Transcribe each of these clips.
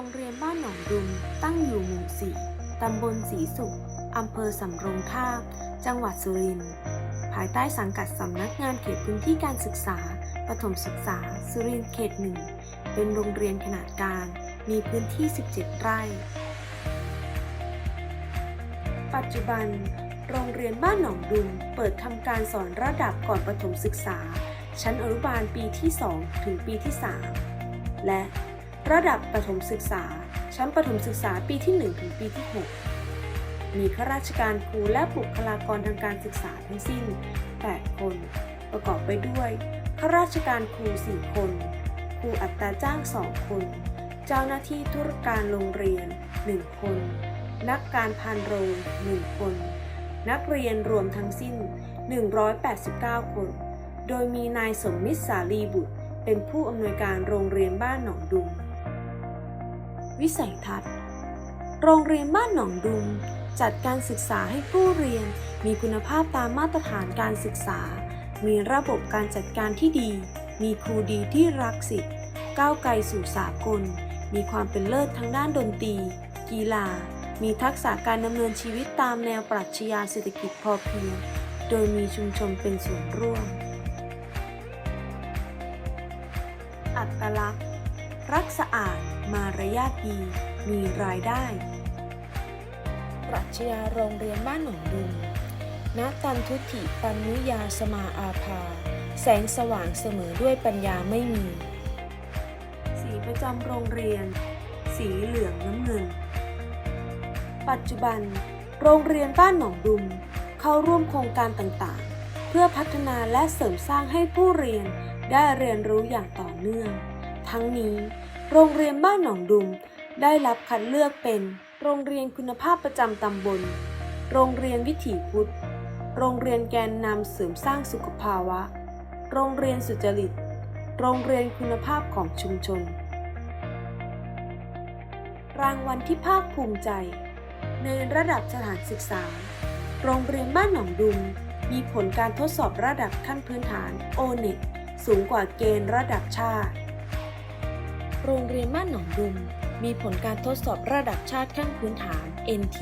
รงเรียนบ้านหนองดุมตั้งอยู่หมู่สี่ตำบลศรีสุข อำเภอสำโรงทาบ จังหวัดสุรินทร์ ภายใต้สังกัดสำนักงานเขตพื้นที่การศึกษา ประถมศึกษา สุรินทร์เขตหนึ่ง เป็นโรงเรียนขนาดกลาง มีพื้นที่ 17 ไร่ ปัจจุบัน โรงเรียนบ้านหนองดุมเปิดทำการสอนระดับก่อนประถมศึกษา ชั้นอนุบาลปีที่ 2 ถึงปีที่ 3 และ ระดับประถมศึกษา ชั้นประถมศึกษาปีที่ 1 ถึงปีที่ 6 มีข้าราชการครูและบุคลากรทางการศึกษาทั้งสิ้น 8 คน ประกอบไปด้วยข้าราชการครู 4 คน ครูอัตราจ้าง 2 คน เจ้าหน้าที่ธุรการโรงเรียน 1 คน นักการพานโรง 1 คน นักเรียนรวมทั้งสิ้น 189 คน โดยมีนายสมมิตรสาลีบุตรเป็นผู้อำนวยการโรงเรียนบ้านหนองดุม วิสัยทัศน์ โรงเรียนบ้านหนองดุมจัดการศึกษาให้ผู้เรียนมีคุณภาพตามมาตรฐานการศึกษา มีระบบการจัดการที่ดี มีครูดีที่รักสิทธิ์ก้าวไกลสู่สากล มีความเป็นเลิศทางด้านดนตรี กีฬา มีทักษะการดำเนินชีวิตตามแนวปรัชญาเศรษฐกิจพอเพียง โดยมีชุมชนเป็นส่วนร่วม อัตลักษณ์ รักสะอาดมารยาทดีมีรายได้ ปรัชญาโรงเรียนบ้านหนองดุมณตันทุติปัญญุยาสมาอาภา แสงสว่างเสมอด้วยปัญญาไม่มี สีประจำโรงเรียน สีเหลืองน้ำเงิน ปัจจุบัน โรงเรียนบ้านหนองดุมเข้าร่วมโครงการต่างๆ เพื่อพัฒนาและเสริมสร้างให้ผู้เรียนได้เรียนรู้อย่างต่อเนื่อง ทั้งนี้ โรงเรียนบ้านหนองดุมได้รับคัดเลือกเป็นโรงเรียนคุณภาพประจำตำบล โรงเรียนวิถีพุทธ โรงเรียนแกนนำเสริมสร้างสุขภาวะ โรงเรียนสุจริต โรงเรียนคุณภาพของชุมชน รางวัลที่ภาคภูมิใจ ในระดับสถานศึกษา โรงเรียนบ้านหนองดุม มีผลการทดสอบระดับขั้นพื้นฐาน o n e t สูงกว่าเกณฑ์ระดับชาติ โรงเรียนบ้านหนองดุม มีผลการทดสอบระดับชาติขั้นพื้นฐาน NT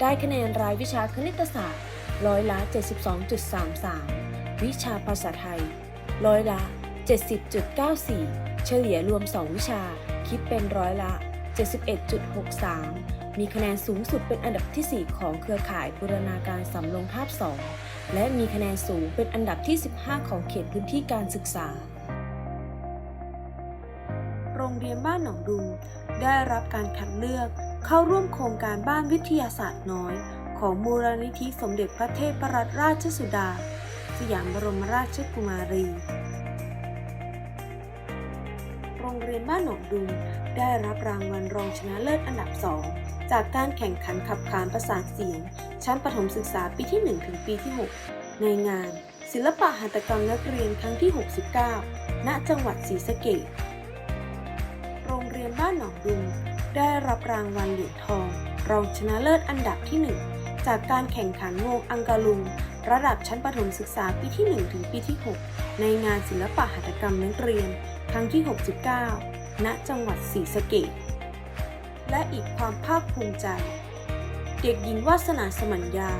ได้คะแนนรายวิชาคณิตศาสตร์ ร้อยละ 72.33 วิชาภาษาไทย ร้อยละ 70.94 เฉลี่ยรวม 2 วิชา คิดเป็นร้อยละ 71.63 มีคะแนนสูงสุดเป็นอันดับทีสี่4 ของเครือข่ายบูรณาการสำโรงทาบ 2 และมีคะแนนสูงเป็นอันดับที่ 15 ของเขตพื้นที่การศึกษา เรียนบ้านหนองดุมได้รับการคัดเลือกเข้าร่วมโครงการบ้านวิทยาศาสตร์น้อย ของมูลนิธิสมเด็จพระเทพรัตนราชสุดา สยามบรมราชกุมารี โรงเรียนบ้านหนองดุมได้รับรางวัลรองชนะเลิศอันดับ2จากการแข่งขันขับขานประสานเสียง ชั้นประถมศึกษาปีที่ 1 ถึงปีที่ 6 ในงาน ศิลปะหัตถกรรมนักเรียนครั้งที่ 69 ณ จังหวัดศรีสะเกษ โรงเรียนบ้านหนองดุมได้รับรางวัลเหรียญทอง รองชนะเลิศอันดับที่ 1 จากการแข่งขันวงอังกาลุง ระดับชั้นประถมศึกษาปีที่ 1 ถึงปีที่ 6 ในงานศิลปะหัตถกรรมนักเรียน ครั้งที่ 69 ณ จังหวัดศรีสะเกษและอีกความภาคภูมิใจ เด็กหญิงวาสนาสมัญญา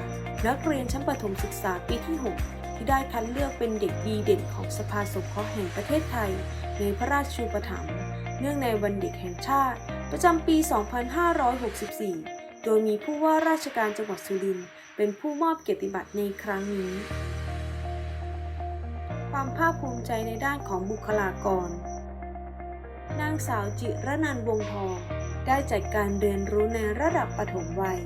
นักเรียนชั้นประถมศึกษาปีที่ 6 ที่ได้คัดเลือกเป็นเด็กดีเด่นของสภาสงเคราะห์แห่งประเทศไทย ในพระราชูปถัมภ์ เนื่องในวันเด็กแห่งชาติ ประจำปี 2564 โดยมีผู้ว่าราชการจังหวัดสุรินทร์เป็นผู้มอบเกียรติบัตรในครั้งนี้ ความภาคภูมิใจในด้านของบุคลากร นางสาวจิรนันวงทอง ได้จัดการเรียนรู้ในระดับปฐมวัย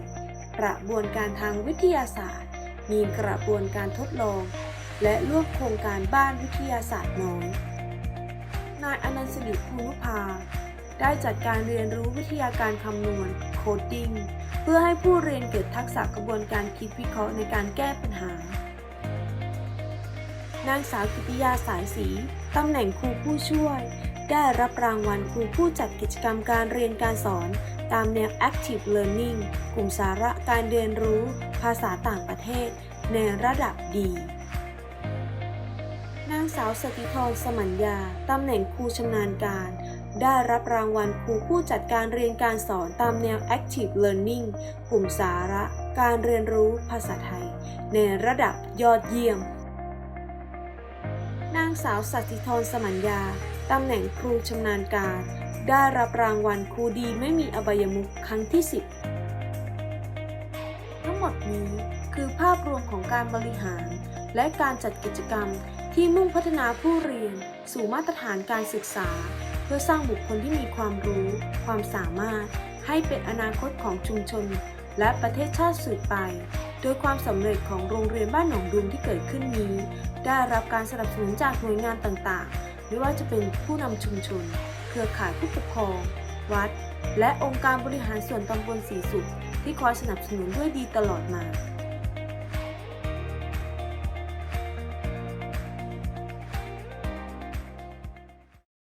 กระบวนการทางวิทยาศาสตร์ มีกระบวนการทดลอง และร่วมโครงการบ้านวิทยาศาสตร์น้อย นายอนันต์สิริภูนุภา ได้จัดการเรียนรู้วิทยาการคำนวณโคดดิ้งเพื่อให้ผู้เรียนเกิดทักษะกระบวนการคิดวิเคราะห์ในการแก้ปัญหา นางสาวกิติยาสายสีตำแหน่งครูผู้ช่วย ได้รับรางวัลครูผู้จัดกิจกรรมการเรียนการสอน ตามแนว Active Learning กลุ่มสาระการเรียนรู้ ภาษาต่างประเทศ ในระดับดี สาวสติธรสมัญญา ตำแหน่งครูชำนาญการ ได้รับรางวัลครูผู้จัดการเรียนการสอนตามแนว Active Learning กลุ่มสาระ การเรียนรู้ภาษาไทย ในระดับยอดเยี่ยม นางสาวสัตติธรสมัญญา ตำแหน่งครูชำนาญการ ได้รับรางวัลครูดีไม่มีอบายมุขครั้งที่ 10 ทั้งหมดนี้คือภาพรวมของการบริหารและการจัดกิจกรรม ที่มุ่งพัฒนาผู้เรียนสู่มาตรฐานการศึกษา เพื่อสร้างบุคคลที่มีความรู้ ความสามารถ ให้เป็นอนาคตของชุมชน และประเทศชาติสืบไป โดยความสำเร็จของโรงเรียนบ้านหนองดุมที่เกิดขึ้นนี้ ได้รับการสนับสนุนจากหน่วยงานต่างๆ ไม่ว่าจะเป็นผู้นำชุมชน เครือข่ายผู้ปกครอง วัด และองค์การบริหารส่วนตำบลสีสุขที่คอยสนับสนุนด้วยดีตลอดมา